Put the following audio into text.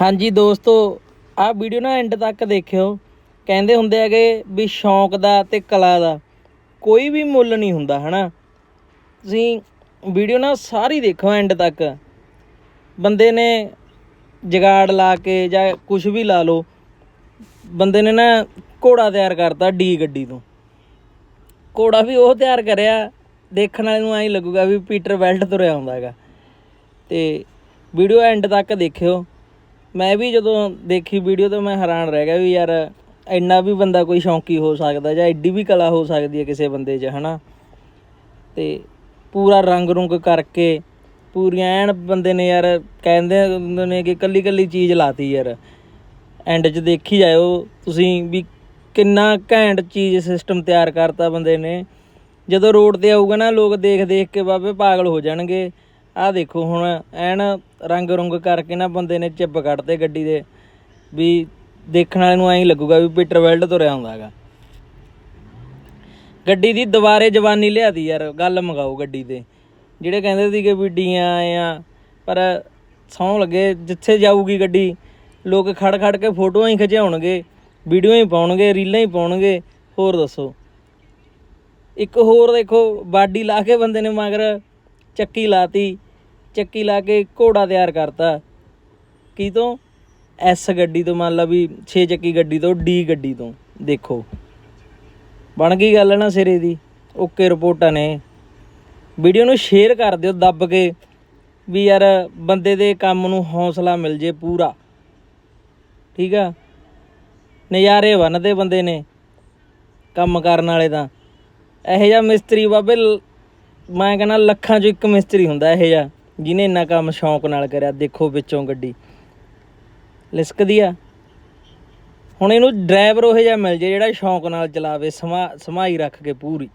ਹਾਂਜੀ ਦੋਸਤੋ, ਆਹ ਵੀਡੀਓ ਨਾ ਐਂਡ ਤੱਕ ਦੇਖਿਓ। ਕਹਿੰਦੇ ਹੁੰਦੇ ਹੈਗੇ ਵੀ ਸ਼ੌਂਕ ਦਾ ਤੇ ਕਲਾ ਦਾ ਕੋਈ ਵੀ ਮੁੱਲ ਨਹੀਂ ਹੁੰਦਾ, ਹਨਾ? ਤੁਸੀਂ ਵੀਡੀਓ ਨਾ ਸਾਰੀ ਦੇਖੋ ਐਂਡ ਤੱਕ। ਬੰਦੇ ਨੇ ਜਗਾੜ ਲਾ ਕੇ ਜਾਂ ਕੁਝ ਵੀ ਲਾ ਲਓ, ਬੰਦੇ ਨੇ ਨਾ ਘੋੜਾ ਤਿਆਰ ਕਰਤਾ ਡੀ ਗੱਡੀ ਤੋਂ। ਘੋੜਾ ਵੀ ਉਹ ਤਿਆਰ ਕਰਿਆ, ਦੇਖਣ ਵਾਲੇ ਨੂੰ ਐਂ ਲੱਗੂਗਾ ਵੀ ਪੀਟਰ ਵੈਲਟ ਤੁਰਿਆ ਹੁੰਦਾ ਹੈਗਾ। ਤੇ ਵੀਡੀਓ ਐਂਡ ਤੱਕ ਦੇਖਿਓ। ਮੈਂ ਵੀ ਜਦੋਂ ਦੇਖੀ ਵੀਡੀਓ ਤਾਂ ਮੈਂ ਹੈਰਾਨ ਰਹਿ ਗਿਆ ਵੀ ਯਾਰ ਇੰਨਾ ਵੀ ਬੰਦਾ ਕੋਈ ਸ਼ੌਂਕੀ ਹੋ ਸਕਦਾ ਜਾਂ ਐਡੀ ਵੀ ਕਲਾ ਹੋ ਸਕਦੀ ਹੈ ਕਿਸੇ ਬੰਦੇ 'ਚ, ਹਨਾ? ਤੇ ਪੂਰਾ ਰੰਗ ਰੁੰਗ ਕਰਕੇ ਪੂਰੀਆਂ ਐਨ ਬੰਦੇ ਨੇ ਯਾਰ ਕਹਿੰਦੇ ਹੁੰਦੇ ਨੇ ਕਿ ਕੱਲੀ ਕੱਲੀ ਚੀਜ਼ ਲਾਤੀ ਯਾਰ। ਐਂਡ 'ਚ ਦੇਖੀ ਜਾਇਓ, ਤੁਸੀਂ ਵੀ ਕਿੰਨਾ ਘੈਂਟ ਚੀਜ਼ ਸਿਸਟਮ ਤਿਆਰ ਕਰਤਾ ਬੰਦੇ ਨੇ। ਜਦੋਂ ਰੋਡ ਤੇ ਆਊਗਾ ਨਾ, ਲੋਕ ਦੇਖ ਦੇਖ ਕੇ ਬਾਬੇ ਪਾਗਲ ਹੋ ਜਾਣਗੇ। ਆਹ ਦੇਖੋ ਹੁਣ ਐਨ ਰੰਗ ਰੁੰਗ ਕਰਕੇ ਨਾ ਬੰਦੇ ਨੇ ਚਿੱਪ ਕੱਢਤੇ ਗੱਡੀ ਦੇ ਵੀ ਦੇਖਣ ਵਾਲੇ ਨੂੰ ਐਂ ਲੱਗੂਗਾ ਵੀ ਪੀਟਰ ਵੈਲਡ ਤੁਰਿਆ ਹੁੰਦਾ ਹੈਗਾ। ਗੱਡੀ ਦੀ ਦੁਬਾਰੇ ਜਵਾਨੀ ਲਿਆਦੀ ਯਾਰ, ਗੱਲ ਮਗਾਓ ਗੱਡੀ ਤੇ। ਜਿਹੜੇ ਕਹਿੰਦੇ ਸੀਗੇ ਵੀ ਡੀਆਂ ਆਏ ਆ, ਪਰ ਸੌਂ ਲੱਗੇ, ਜਿੱਥੇ ਜਾਊਗੀ ਗੱਡੀ, ਲੋਕ ਖੜ ਖੜ ਕੇ ਫੋਟੋਆਂ ਹੀ ਖਿਚਾਉਣਗੇ, ਵੀਡੀਓ ਹੀ ਪਾਉਣਗੇ, ਰੀਲਾਂ ਹੀ ਪਾਉਣਗੇ, ਹੋਰ ਦੱਸੋ। ਇੱਕ ਹੋਰ ਦੇਖੋ, ਬਾਡੀ ਲਾ ਕੇ ਬੰਦੇ ਨੇ ਮਗਰ ਚੱਕੀ ਲਾਤੀ, ਚੱਕੀ ਲਾ ਕੇ ਘੋੜਾ ਤਿਆਰ ਕਰਤਾ। ਕੀ ਤੋਂ? ਐਸ ਗੱਡੀ ਤੋਂ, ਮੰਨ ਲਾ ਵੀ 6 ਚੱਕੀ ਗੱਡੀ ਤੋਂ, ਡੀ ਗੱਡੀ ਤੋਂ। ਦੇਖੋ। ਬਣ ਗਈ ਗੱਲ ਨਾ ਸਿਰੇ ਦੀ। ਓਕੇ ਰਿਪੋਰਟਾਂ ਨੇ। ਵੀਡੀਓ ਨੂੰ ਸ਼ੇਅਰ ਕਰ ਦਿਓ ਦੱਬ ਕੇ, ਵੀ ਯਾਰ ਬੰਦੇ ਦੇ ਕੰਮ ਨੂੰ ਹੌਸਲਾ ਮਿਲ ਜੇ ਪੂਰਾ। ਠੀਕ ਆ? ਨਜ਼ਾਰੇ ਬੰਨਦੇ ਬੰਦੇ ਨੇ। ਕੰਮ ਕਰਨ ਵਾਲੇ ਤਾਂ। ਇਹੋ ਜਿਹਾ ਮਿਸਤਰੀ ਬਾਬੇ ਮੈਂ ਕਹਿੰਦਾ ਲੱਖਾਂ ਚੋਂ ਇੱਕ ਮਿਸਤਰੀ ਹੁੰਦਾ ਇਹੋ ਜਿਹਾ, ਜਿਹਨੇ ਇੰਨਾ ਕੰਮ ਸ਼ੌਂਕ ਨਾਲ ਕਰਿਆ, ਦੇਖੋ ਵਿੱਚੋਂ ਗੱਡੀ। ਲਿਸਕਦੀ ਆ। ਹੁਣ ਇਹਨੂੰ ਡਰਾਈਵਰ ਉਹ ਜਿਹਾ ਮਿਲ ਜੇ ਜਿਹੜਾ ਸ਼ੌਂਕ ਨਾਲ ਚਲਾਵੇ, ਸਮਾ, ਸਮਾਈ ਰੱਖ ਕੇ ਪੂਰੀ।